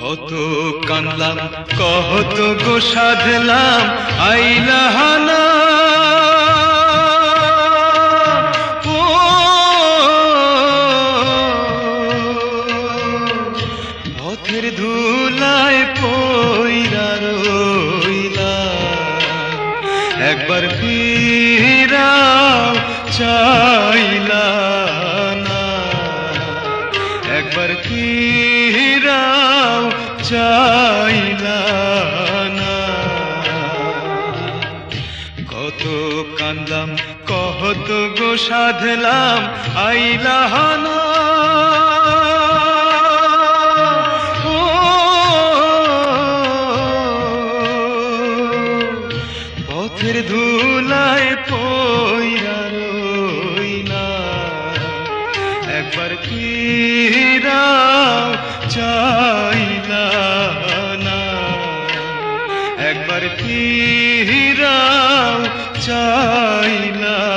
কত কানলাম কত গো সাধলাম আইলাহানা পথের ধুলায় পইরা একবার চাইলা না। একবার ফিরাও চাইলা না। কত কান্দলাম কত গো সাধলাম আইলাহানা ও, পথের ধুলায় পইরা রইলা একবার ফিরাও চাইলা একবার ফিরাও চাই না?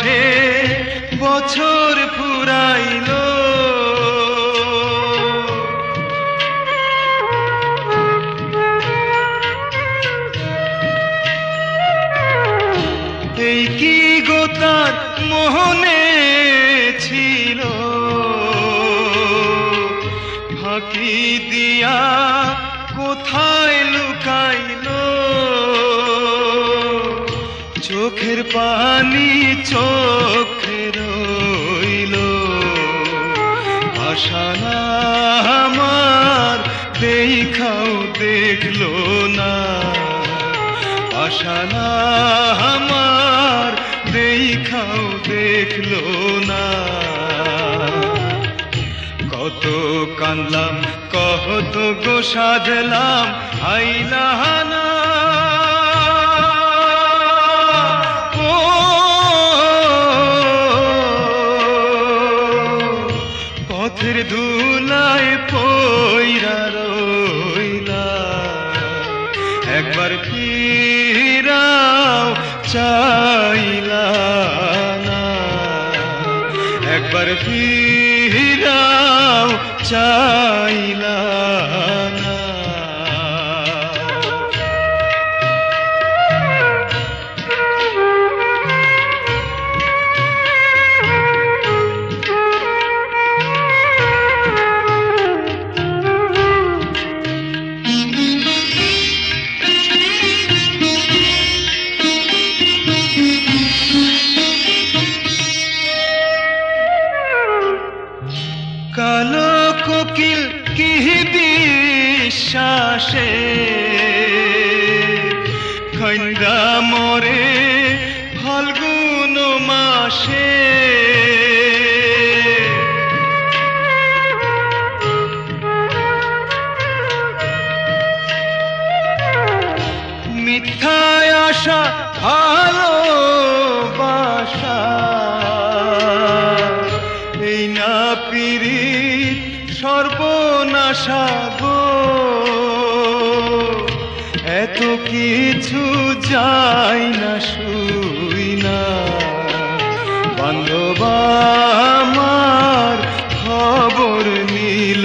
মাসে বছর চোখের পানি, চোখে রইল। আশানা আমার, দেখাও দেখল না। আশানা আমার, দেখাও দেখল না। কত কানলাম কত গো সাধলাম আইলাহানা একবার ফিরাও চাইলা একবার ফিরাও চাইলা খন্দা মরে ফাল্গুন মাসে। মিথ্যায় আশা ভালোবাসা। এই না পিরি সর্বনাশা কিছু যায় না, শুই না। বান্ধব আমার খবর নিল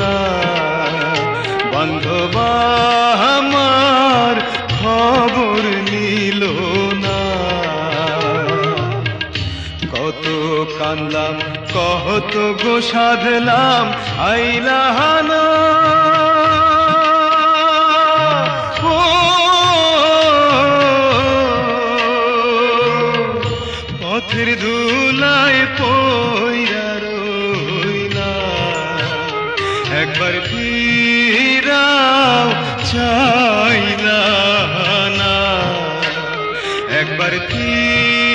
না। বান্ধব আমার খবর নিল না। কত কানলাম কত গো সাধলাম আইলাহানা। পথের ধুলায় পইরা রইলা। একবার ফিরাও চাইলা না। একবার চাইলা